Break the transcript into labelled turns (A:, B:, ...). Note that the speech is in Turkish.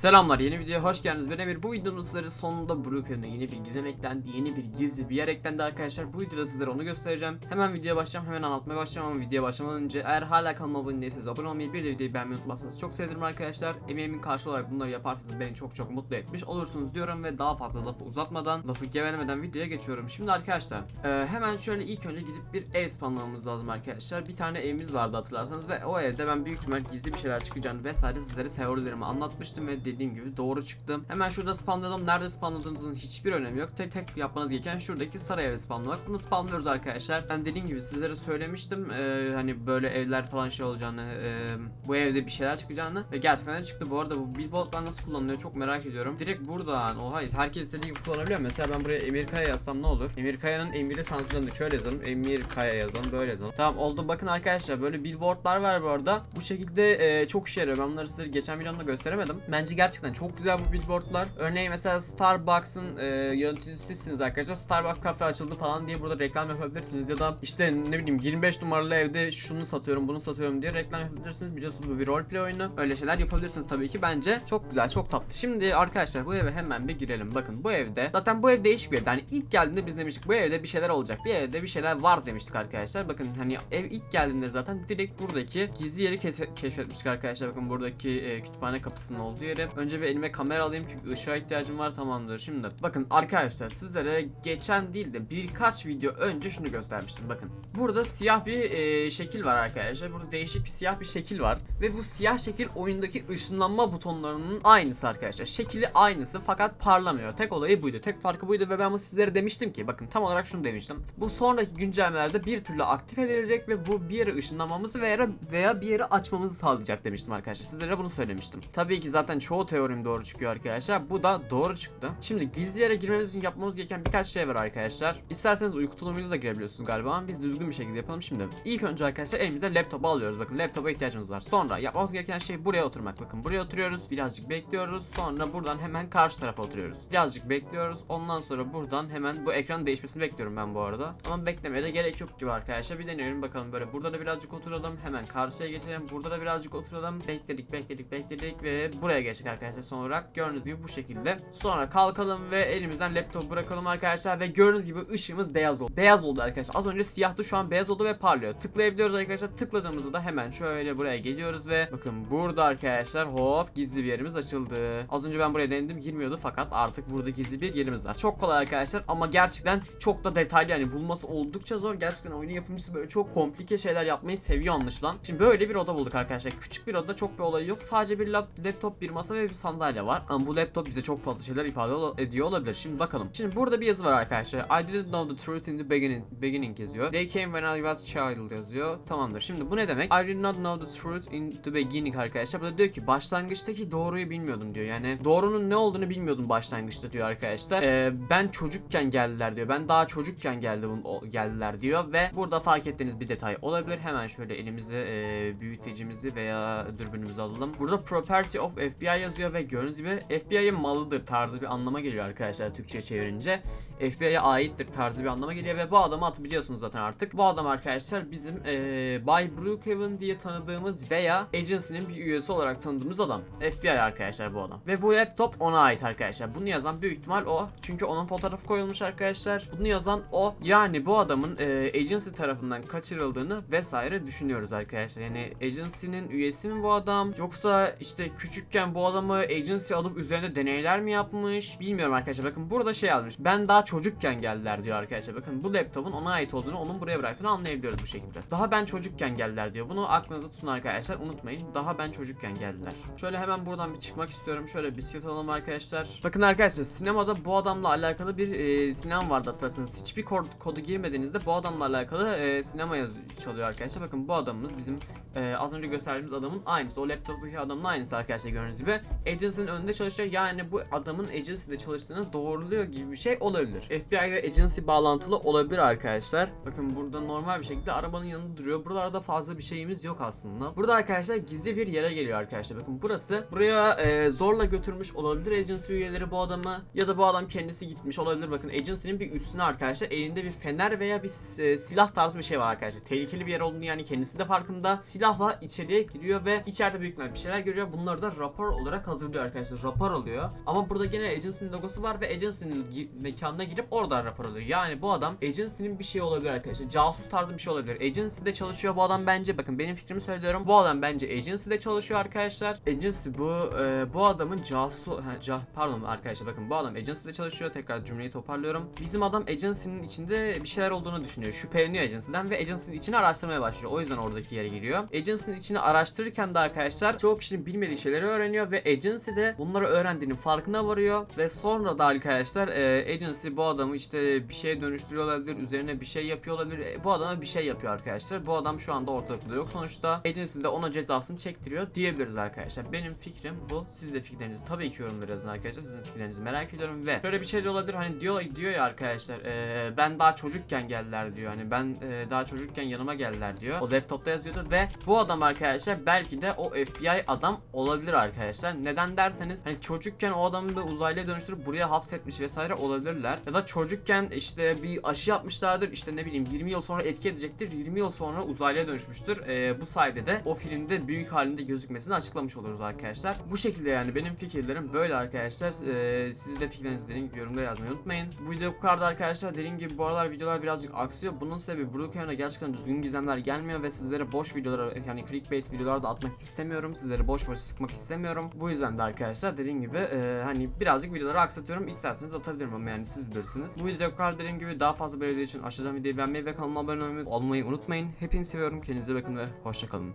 A: Selamlar yeni videoya hoş geldiniz. Ben Emir. Bu videonun sizlere sonunda Brookhaven'a yeni bir gizem eklendi yeni bir gizli bir yer eklendi arkadaşlar. Bu videoda sizlere onu göstereceğim. Hemen videoya başlayacağım hemen anlatmaya başlayacağım ama videoya başlamadan önce eğer hala kanalıma abone değilseniz abone olmayı bir de videoyu beğenmeyi unutmazsanız çok sevinirim arkadaşlar. Emeğimin karşı olarak bunları yaparsanız beni çok çok mutlu etmiş olursunuz diyorum ve daha fazla lafı uzatmadan lafı gevelemeden videoya geçiyorum. Şimdi arkadaşlar e, hemen şöyle ilk önce gidip bir ev spamlamamız lazım arkadaşlar. Bir tane evimiz vardı hatırlarsanız ve o evde ben büyük ihtimal gizli bir şeyler çıkacağını vesaire sizlere teorilerimi anlatmıştım ve dediğim gibi doğru çıktım. Hemen şurada spamladım. Nerede spamladığınızın hiçbir önemi yok. Tek tek yapmanız gereken şuradaki saray evi spamlamak. Bunu spamlıyoruz arkadaşlar. Ben dediğim gibi sizlere söylemiştim. Ee, hani böyle evler falan şey olacağını, e, bu evde bir şeyler çıkacağını ve gerçekten çıktı. Bu arada bu billboardlar nasıl kullanılıyor çok merak ediyorum. Direkt buradan, oha herkes istediği gibi kullanabiliyor. Mesela ben buraya Emir Kaya yazsam ne olur? Emir Kaya'nın Emir'i sansürlendi. Şöyle yazalım. Emir Kaya yazalım. Böyle yazalım. Tamam oldu. Bakın arkadaşlar böyle billboardlar var bu arada. Bu şekilde e, çok işe yarıyor. Ben bunları size geçen videomda gösteremedim. Bence gerçekten çok güzel bu billboardlar. Örneğin mesela Starbucks'ın e, yöneticisisiniz arkadaşlar. Starbucks kafe açıldı falan diye burada reklam yapabilirsiniz. Ya da işte ne bileyim 25 numaralı evde şunu satıyorum bunu satıyorum diye reklam yapabilirsiniz. Biliyorsunuz bu bir roleplay oyunu. Öyle şeyler yapabilirsiniz tabii ki. Bence çok güzel çok tatlı. Şimdi arkadaşlar bu eve hemen bir girelim. Bakın bu evde zaten bu ev değişik bir ev. Yani ilk geldiğinde biz demiştik bu evde bir şeyler olacak. Bir evde bir şeyler var demiştik arkadaşlar. Bakın hani ev ilk geldiğinde zaten direkt buradaki gizli yeri keşfe- keşfetmiştik arkadaşlar. Bakın buradaki e, kütüphane kapısının olduğu yeri. Önce bir elime kamera alayım çünkü ışığa ihtiyacım var tamamdır. Şimdi bakın arkadaşlar sizlere geçen değil de birkaç video önce şunu göstermiştim. Bakın burada siyah bir e, şekil var arkadaşlar. Burada değişik bir siyah bir şekil var. Ve bu siyah şekil oyundaki ışınlanma butonlarının aynısı arkadaşlar. Şekli aynısı fakat parlamıyor. Tek olayı buydu. Tek farkı buydu ve ben bu sizlere demiştim ki bakın tam olarak şunu demiştim. Bu sonraki güncellemelerde bir türlü aktif edilecek ve bu bir yere ışınlanmamızı veya, veya bir yere açmamızı sağlayacak demiştim arkadaşlar. Sizlere bunu söylemiştim. Tabii ki zaten çoğu teorim doğru çıkıyor arkadaşlar. Bu da doğru çıktı. Şimdi gizli yere girmemiz için yapmamız gereken birkaç şey var arkadaşlar. İsterseniz uyku tulumuyla da girebiliyorsunuz galiba ama biz düzgün bir şekilde yapalım şimdi. İlk önce arkadaşlar elimize laptopu alıyoruz. Bakın laptopa ihtiyacımız var. Sonra yapmamız gereken şey buraya oturmak. Bakın buraya oturuyoruz. Birazcık bekliyoruz. Sonra buradan hemen karşı tarafa oturuyoruz. Birazcık bekliyoruz. Ondan sonra buradan hemen bu ekranın değişmesini bekliyorum ben bu arada. Ama beklemeye de gerek yok gibi arkadaşlar. Bir deneyelim bakalım böyle. Burada da birazcık oturalım. Hemen karşıya geçelim. Burada da birazcık oturalım. Bekledik bekledik bekledik ve buraya geçtik arkadaşlar son olarak. Gördüğünüz gibi bu şekilde. Sonra kalkalım ve elimizden laptopu bırakalım arkadaşlar ve gördüğünüz gibi ışığımız beyaz oldu. Beyaz oldu arkadaşlar. Az önce siyahtı şu an beyaz oldu ve parlıyor. Tıklayabiliyoruz arkadaşlar. Tıkladığımızda da hemen şöyle buraya geliyoruz ve bakın burada arkadaşlar hop gizli bir yerimiz açıldı. Az önce ben buraya denedim girmiyordu fakat artık burada gizli bir yerimiz var. Çok kolay arkadaşlar ama gerçekten çok da detaylı yani bulması oldukça zor. Gerçekten oyunun yapımcısı böyle çok komplike şeyler yapmayı seviyor anlaşılan. Şimdi böyle bir oda bulduk arkadaşlar. Küçük bir oda çok bir olayı yok. Sadece bir lap- laptop, bir masa ve bir sandalye var. Ama bu laptop bize çok fazla şeyler ifade ediyor olabilir. Şimdi bakalım. Şimdi burada bir yazı var arkadaşlar. I didn't know the truth in the beginning, beginning yazıyor. They came when I was child yazıyor. Tamamdır. Şimdi bu ne demek? I did not know the truth in the beginning arkadaşlar. Burada diyor ki başlangıçtaki doğruyu bilmiyordum diyor. Yani doğrunun ne olduğunu bilmiyordum başlangıçta diyor arkadaşlar. Ee, ben çocukken geldiler diyor. Ben daha çocukken geldi geldiler diyor ve burada fark ettiğiniz bir detay olabilir. Hemen şöyle elimize e, büyütecimizi veya dürbünümüzü alalım. Burada property of FBI yazıyor ve gördüğünüz gibi FBI'ın malıdır tarzı bir anlama geliyor arkadaşlar Türkçe çevirince. FBI'ye aittir tarzı bir anlama geliyor ve bu adamı at biliyorsunuz zaten artık. Bu adam arkadaşlar bizim e, Bay Brookhaven diye tanıdığımız veya agency'nin bir üyesi olarak tanıdığımız adam. FBI arkadaşlar bu adam. Ve bu laptop ona ait arkadaşlar. Bunu yazan büyük ihtimal o. Çünkü onun fotoğrafı koyulmuş arkadaşlar. Bunu yazan o. Yani bu adamın e, agency tarafından kaçırıldığını vesaire düşünüyoruz arkadaşlar. Yani agency'nin üyesi mi bu adam? Yoksa işte küçükken bu adamı agency alıp üzerinde deneyler mi yapmış? Bilmiyorum arkadaşlar. Bakın burada şey yazmış. Ben daha çocukken geldiler diyor arkadaşlar. Bakın bu laptopun ona ait olduğunu, onun buraya bıraktığını anlayabiliyoruz bu şekilde. Daha ben çocukken geldiler diyor. Bunu aklınızda tutun arkadaşlar. Unutmayın. Daha ben çocukken geldiler. Şöyle hemen buradan bir çıkmak istiyorum. Şöyle bisiklet alalım arkadaşlar. Bakın arkadaşlar sinemada bu adamla alakalı bir e, sinema vardı hatırlarsanız. Hiçbir kod, kodu girmediğinizde bu adamla alakalı e, sinema yazı çalıyor arkadaşlar. Bakın bu adamımız bizim e, az önce gösterdiğimiz adamın aynısı. O laptoptaki adamın aynısı arkadaşlar gördüğünüz gibi. Agency'nin önünde çalışıyor. Yani bu adamın agency'de çalıştığını doğruluyor gibi bir şey olabilir. FBI ve agency bağlantılı olabilir arkadaşlar. Bakın burada normal bir şekilde arabanın yanında duruyor. Buralarda fazla bir şeyimiz yok aslında. Burada arkadaşlar gizli bir yere geliyor arkadaşlar. Bakın burası. Buraya e, zorla götürmüş olabilir agency üyeleri bu adamı. Ya da bu adam kendisi gitmiş olabilir. Bakın agency'nin bir üstüne arkadaşlar elinde bir fener veya bir e, silah tarzı bir şey var arkadaşlar. Tehlikeli bir yer olduğunu yani kendisi de farkında. Silahla içeriye giriyor ve içeride büyük ihtimalle bir şeyler görüyor. Bunları da rapor olarak olarak hazırlıyor arkadaşlar. Rapor alıyor. Ama burada gene agency'nin logosu var ve agency'nin gi- mekanına girip oradan rapor alıyor. Yani bu adam agency'nin bir şey olabilir arkadaşlar. Casus tarzı bir şey olabilir. Agency'de çalışıyor bu adam bence. Bakın benim fikrimi söylüyorum. Bu adam bence agency'de çalışıyor arkadaşlar. Agency bu e, bu adamın casus ca- pardon arkadaşlar bakın bu adam agency'de çalışıyor. Tekrar cümleyi toparlıyorum. Bizim adam agency'nin içinde bir şeyler olduğunu düşünüyor. Şüpheleniyor agency'den ve agency'nin içini araştırmaya başlıyor. O yüzden oradaki yere giriyor. Agency'nin içini araştırırken de arkadaşlar çoğu kişinin bilmediği şeyleri öğreniyor ve agency de bunları öğrendiğinin farkına varıyor ve sonra da arkadaşlar e, agency bu adamı işte bir şeye dönüştürüyor olabilir, üzerine bir şey yapıyor olabilir. E, bu adama bir şey yapıyor arkadaşlar. Bu adam şu anda ortalıkta yok sonuçta. Agency de ona cezasını çektiriyor diyebiliriz arkadaşlar. Benim fikrim bu. Siz de fikirlerinizi tabii ki yorumlara yazın arkadaşlar. Sizin fikirlerinizi merak ediyorum ve şöyle bir şey de olabilir. Hani diyor diyor ya arkadaşlar e, ben daha çocukken geldiler diyor. Hani ben e, daha çocukken yanıma geldiler diyor. O laptopta yazıyordu ve bu adam arkadaşlar belki de o FBI adam olabilir arkadaşlar. Neden derseniz hani çocukken o adamı bir uzaylıya dönüştürüp buraya hapsetmiş vesaire olabilirler. Ya da çocukken işte bir aşı yapmışlardır. işte ne bileyim 20 yıl sonra etki edecektir. 20 yıl sonra uzaylıya dönüşmüştür. E, bu sayede de o filmde büyük halinde gözükmesini açıklamış oluruz arkadaşlar. Bu şekilde yani benim fikirlerim böyle arkadaşlar. E, siz de fikirlerinizi dediğim gibi yorumlara yazmayı unutmayın. Bu video bu kadar arkadaşlar. Dediğim gibi bu aralar videolar birazcık aksıyor. Bunun sebebi Brookhaven'a gerçekten düzgün gizemler gelmiyor ve sizlere boş videolar yani clickbait videolar da atmak istemiyorum. Sizleri boş boş sıkmak istemiyorum. Bu yüzden de arkadaşlar dediğim gibi e, hani birazcık videoları aksatıyorum. İsterseniz atabilirim ama yani siz bilirsiniz. Bu video bu kadar dediğim gibi daha fazla böyle video için aşağıdan videoyu beğenmeyi ve kanalıma abone olmayı unutmayın. Hepinizi seviyorum. Kendinize bakın ve hoşçakalın.